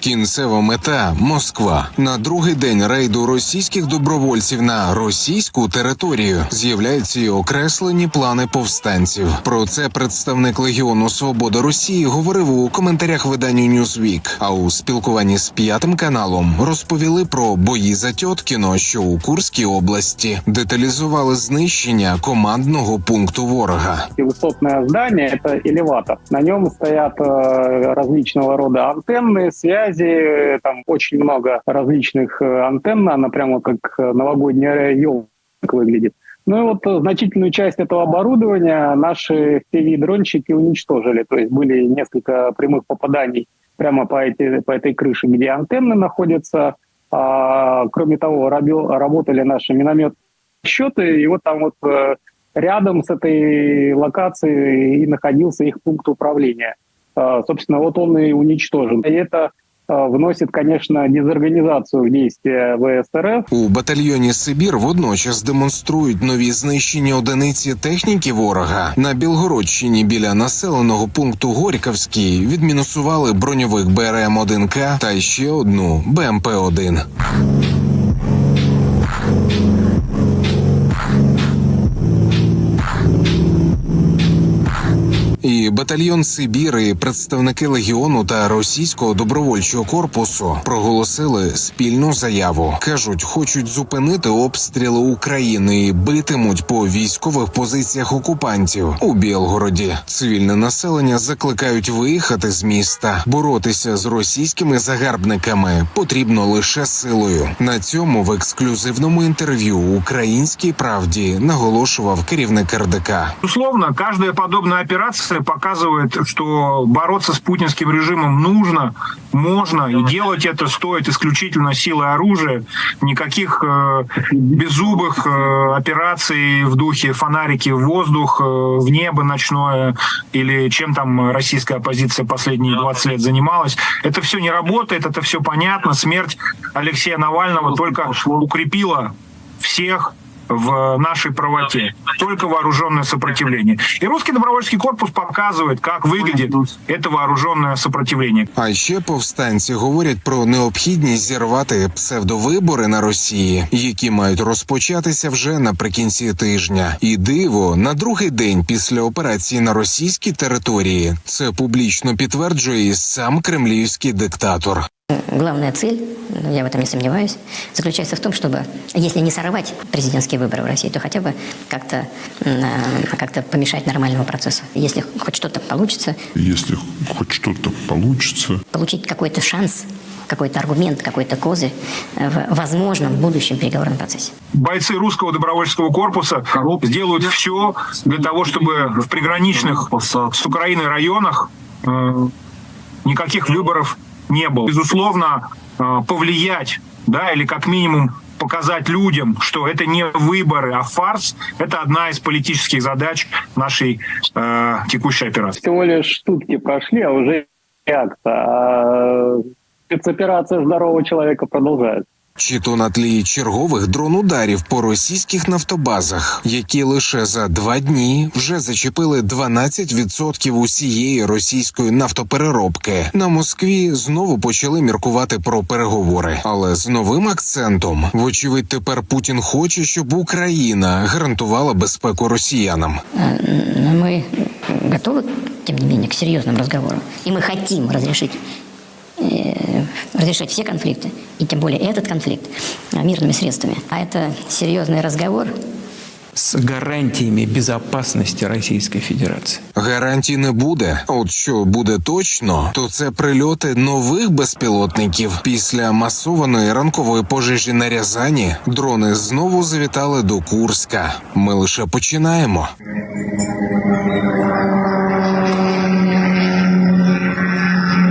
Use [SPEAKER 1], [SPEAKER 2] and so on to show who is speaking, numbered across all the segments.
[SPEAKER 1] Кінцева мета Москва. На другий день рейду російських добровольців на російську територію з'являються й окреслені плани повстанців. Про це представник Легіону Свобода Росії говорив у коментарях виданню Newsweek. А у спілкуванні з п'ятим каналом розповіли про бої за Тьоткіно, що у Курській області деталізували знищення командного пункту ворога.
[SPEAKER 2] И высотное здание – это элеватор. На нем стоят э, различного рода антенны, связи, Э, там очень много различных э, антенн, она прямо как э, новогодняя елка выглядит. Ну и вот значительную часть этого оборудования наши FPV-дронщики уничтожили. То есть были несколько прямых попаданий прямо по, эти, по этой крыше, где антенны находятся. А, кроме того, раби- работали наши миномет счеты, и вот там вот рядом с этой локацией и находился их пункт управления. А, Собственно, вот он и уничтожен. И это вносит, конечно, дезорганизацию в действия ВСРФ.
[SPEAKER 1] У батальйоні Сибір водночас демонструють нові знищені одиниці техніки ворога. На Білгородщині біля населеного пункту Горьківський відмінусували броньовик БРМ 1 К та ще одну БМП 1 І батальйон Сибір, і представники легіону та російського добровольчого корпусу проголосили спільну заяву. кажуть, хочуть зупинити обстріли України і битимуть по військових позиціях окупантів у Білгороді. Цивільне населення закликають виїхати з міста. Боротися з російськими загарбниками потрібно лише силою. На цьому в ексклюзивному інтерв'ю Українській правді наголошував керівник РДК.
[SPEAKER 3] Безусловно, каждая подобная операция показывает, что бороться с путинским режимом нужно, можно, и делать это стоит исключительно силой оружия. Никаких э, беззубых э, операций в духе фонарики в воздух, э, в небо ночное или чем там российская оппозиция последние 20 лет занималась. Это все не работает, это все понятно. Смерть Алексея Навального только укрепила всех в нашей правоте. Только вооруженное сопротивление. И русский добровольческий корпус показывает, как выглядит это вооруженное сопротивление.
[SPEAKER 1] А ще повстанці говорять про необхідність зірвати псевдовибори на Росії, які мають розпочатися вже наприкінці тижня. І диво на другий день після операції на російській території це публічно підтверджує і сам кремлівський диктатор.
[SPEAKER 4] Главная цель, ну, я в этом не сомневаюсь, заключается в том, чтобы, если не сорвать президентские выборы в России, то хотя бы как-то а, как-то помешать нормальному процессу. Если хоть что-то получится,
[SPEAKER 5] Если хоть что-то получится,
[SPEAKER 4] получить какой-то шанс, какой-то аргумент, какой-то козырь в возможном будущем переговорном процессе.
[SPEAKER 3] Бойцы русского добровольческого корпуса сделают все для того, чтобы в приграничных с Украиной районах э, никаких выборов не было. Безусловно, э, повлиять, да, или как минимум показать людям, что это не выборы, а фарс, это одна из политических задач нашей э, текущей операции.
[SPEAKER 2] Всего лишь сутки прошли, а уже реакция. А спецоперация здорового человека продолжается.
[SPEAKER 1] Чи то на тлі чергових дрон-ударів по російських нафтобазах, які лише за два дні вже зачепили 12% усієї російської нафтопереробки. На Москві знову почали міркувати про переговори, але з новим акцентом, вочевидь, тепер Путін хоче, щоб Україна гарантувала безпеку росіянам.
[SPEAKER 4] Э, Но мы готовы, тем не менее, к серьезному разговору. И мы хотим разрешить э, разрешать все конфликты, и тем более этот конфликт, э, мирными средствами. А это серьезный разговор,
[SPEAKER 6] с гарантиями безопасности Российской Федерации.
[SPEAKER 1] Гарантій не буде. А От що буде точно, то це прильоти нових безпілотників. Після масованої ранкової пожежі на Рязані дрони знову завітали до Курська. Ми лише починаємо.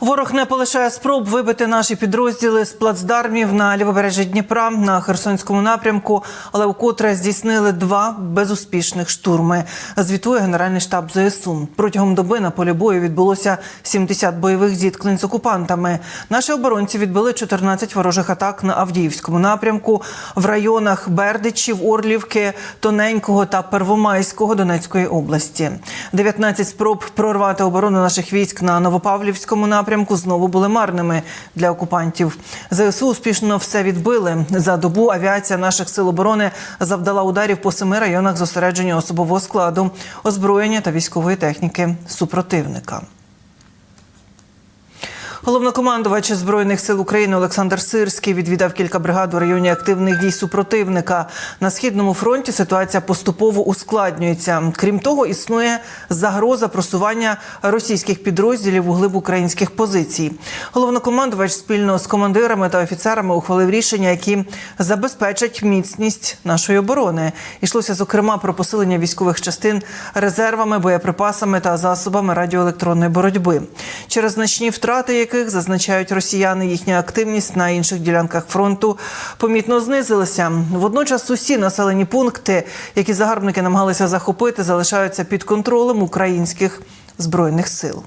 [SPEAKER 7] Ворог не полишає спроб вибити наші підрозділи з плацдармів на лівобережжі Дніпра на Херсонському напрямку, але вкотре здійснили два безуспішних штурми. Звітує Генеральний штаб ЗСУ. Протягом доби на полі бою відбулося 70 бойових зіткнень з окупантами. Наші оборонці відбили 14 ворожих атак на Авдіївському напрямку в районах Бердичів, Орлівки, Тоненького та Первомайського Донецької області. 19 спроб прорвати оборону наших військ на Новопавлівському напрямку знову були марними для окупантів. ЗСУ успішно все відбили. За добу авіація наших сил оборони завдала ударів по семи районах зосередження особового складу, озброєння та військової техніки супротивника. Головнокомандувач збройних сил України Олександр Сирський відвідав кілька бригад у районі активних дій супротивника. На східному фронті ситуація поступово ускладнюється. Крім того, існує загроза просування російських підрозділів у глиб українських позицій. Головнокомандувач спільно з командирами та офіцерами ухвалив рішення, які забезпечать міцність нашої оборони. Йшлося зокрема про посилення військових частин резервами, боєприпасами та засобами радіоелектронної боротьби. Через значні втрати, яких зазначають росіяни, їхня активність на інших ділянках фронту помітно знизилася. Водночас усі населені пункти, які загарбники намагалися захопити, залишаються під контролем українських збройних сил.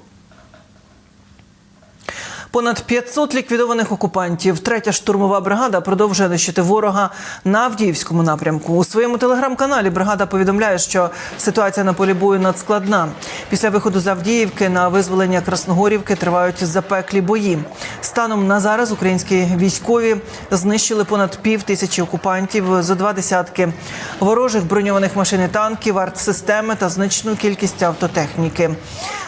[SPEAKER 7] Понад 500 ліквідованих окупантів. Третя штурмова бригада продовжує нищити ворога на Авдіївському напрямку. У своєму телеграм-каналі бригада повідомляє, що ситуація на полі бою надскладна. Після виходу з Авдіївки на визволення Красногорівки тривають запеклі бої. Станом на зараз українські військові знищили понад пів тисячі окупантів, зо два десятки ворожих броньованих машин і танків, артсистеми та значну кількість автотехніки.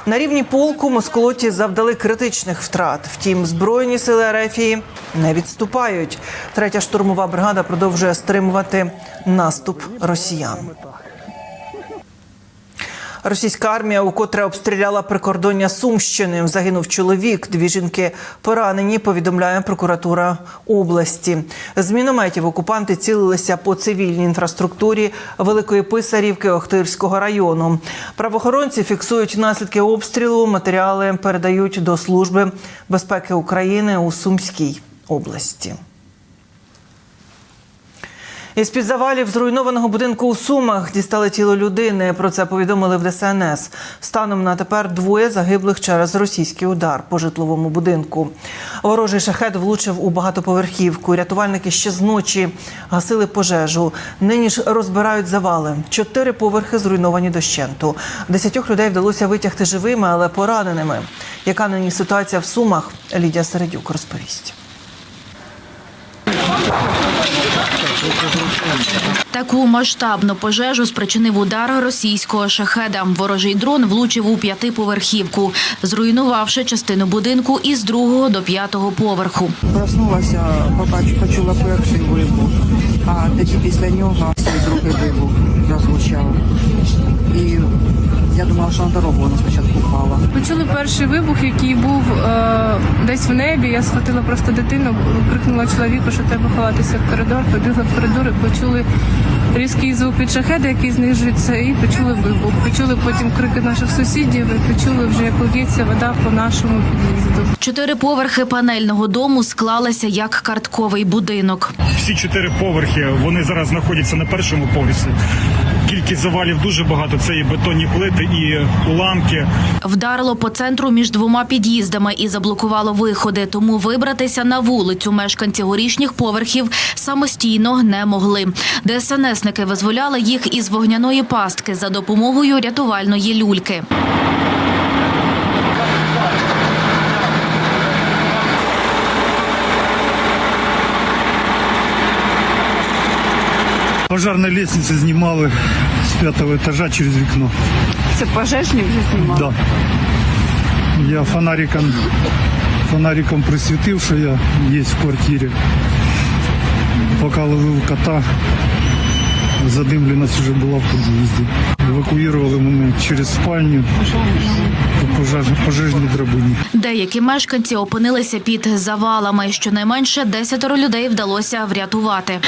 [SPEAKER 7] На рівні полку москолоті завдали критичних втрат. Втім, збройні сили Арефії не відступають. Третя штурмова бригада продовжує стримувати наступ росіян. Російська армія укотре обстріляла прикордоння Сумщини. Загинув чоловік. Дві жінки поранені. Повідомляє прокуратура області. З мінометів окупанти цілилися по цивільній інфраструктурі Великої Писарівки Охтирського району. Правоохоронці фіксують наслідки обстрілу. Матеріали передають до служби безпеки України у Сумській області. Із під завалів зруйнованого будинку у Сумах дістали тіло людини. Про це повідомили в ДСНС. Станом на тепер двоє загиблих через російський удар по житловому будинку. Ворожий шахет влучив у багатоповерхівку. Рятувальники ще з ночі гасили пожежу. Нині ж розбирають завали. Чотири поверхи зруйновані дощенту. Десятьох людей вдалося витягти живими, але пораненими. Яка нині ситуація в Сумах? Лідія Середюк розповість.
[SPEAKER 8] Таку масштабну пожежу спричинив удар російського шахеда. Ворожий дрон влучив у п'ятиповерхівку, зруйнувавши частину будинку із другого до п'ятого поверху.
[SPEAKER 9] Проснулася, побачила, почула перший вибух, а тоді після нього другий вибух зазвучав. Думала, що на дорогу вона спочатку впала.
[SPEAKER 10] Почули перший вибух, який був е, десь в небі. Я схватила просто дитину, крикнула чоловіку, що треба ховатися в коридор. Побігла в коридор і почули різкий звук від шахеда, який знижується, і почули вибух. Почули потім крики наших сусідів, і почули вже, як лється вода по нашому під'їзду.
[SPEAKER 8] Чотири поверхи панельного дому склалися як картковий будинок.
[SPEAKER 11] Всі чотири поверхи вони зараз знаходяться на першому поверсі. Кількість завалів дуже багато. Це і бетонні плити, і уламки.
[SPEAKER 8] Вдарило по центру між двома під'їздами і заблокувало виходи. Тому вибратися на вулицю мешканці горішніх поверхів самостійно не могли. ДСНСники визволяли їх із вогняної пастки за допомогою рятувальної люльки.
[SPEAKER 11] Пожарні лестниці знімали п'ятого этажа через вікно.
[SPEAKER 9] Це пожежні вже знімали?
[SPEAKER 11] Да. Я фонариком, фонариком присвітив, що я є в квартирі. Пока ловив кота, задимленість вже була в під'їзді. Евакуювали мене через спальню по пожеж, пожежній драбині.
[SPEAKER 8] Деякі мешканці опинилися під завалами. Щонайменше десятеро людей вдалося врятувати.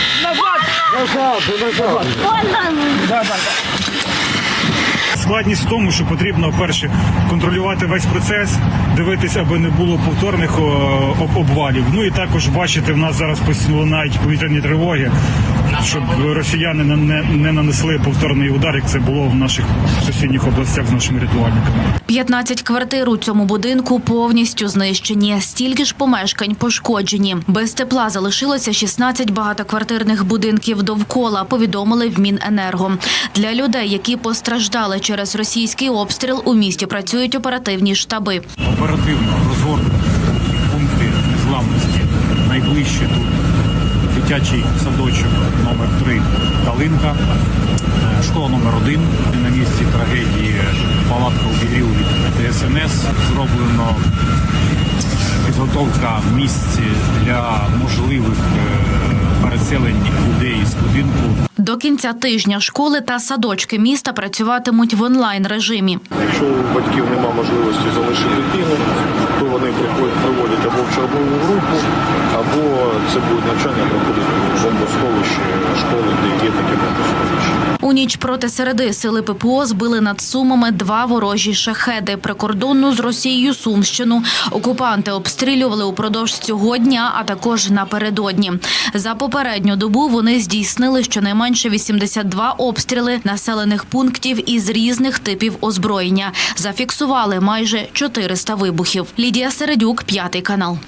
[SPEAKER 11] Складність в тому, що потрібно перше контролювати весь процес, дивитися, аби не було повторних обвалів. Ну і також бачите, в нас зараз постійно лунають повітряні тривоги, щоб росіяни не, не, не нанесли повторний удар, як це було в наших сусідніх областях з нашими рятувальниками.
[SPEAKER 8] 15 квартир у цьому будинку повністю знищені. Стільки ж помешкань пошкоджені. Без тепла залишилося 16 багатоквартирних будинків довкола, повідомили в Міненерго. Для людей, які постраждали через російський обстріл, у місті працюють оперативні штаби.
[SPEAKER 11] Оперативно розгорнути пункти незламності найближче тут дитячий садочок номер 3 Калинка, е, школа номер 1 на місці трагедії палатка обігрів від ДСНС. Зроблено е, підготовка місць для можливих е, переселень людей з будинку.
[SPEAKER 8] До кінця тижня школи та садочки міста працюватимуть в онлайн режимі.
[SPEAKER 5] Якщо у батьків немає можливості залишити дитину, то вони приходять, проводять або в чергову групу, або це буде навчання проходити в бомбосховищі школи, де є таке бомбосховище.
[SPEAKER 8] У ніч проти середи сили ППО збили над Сумами два ворожі шахеди. Прикордонну з Росією Сумщину окупанти обстрілювали упродовж цього дня, а також напередодні. За попередню добу вони здійснили щонайменше 82 обстріли населених пунктів із різних типів озброєння. Зафіксували майже 400 вибухів. Лідія Середюк, п'ятий канал.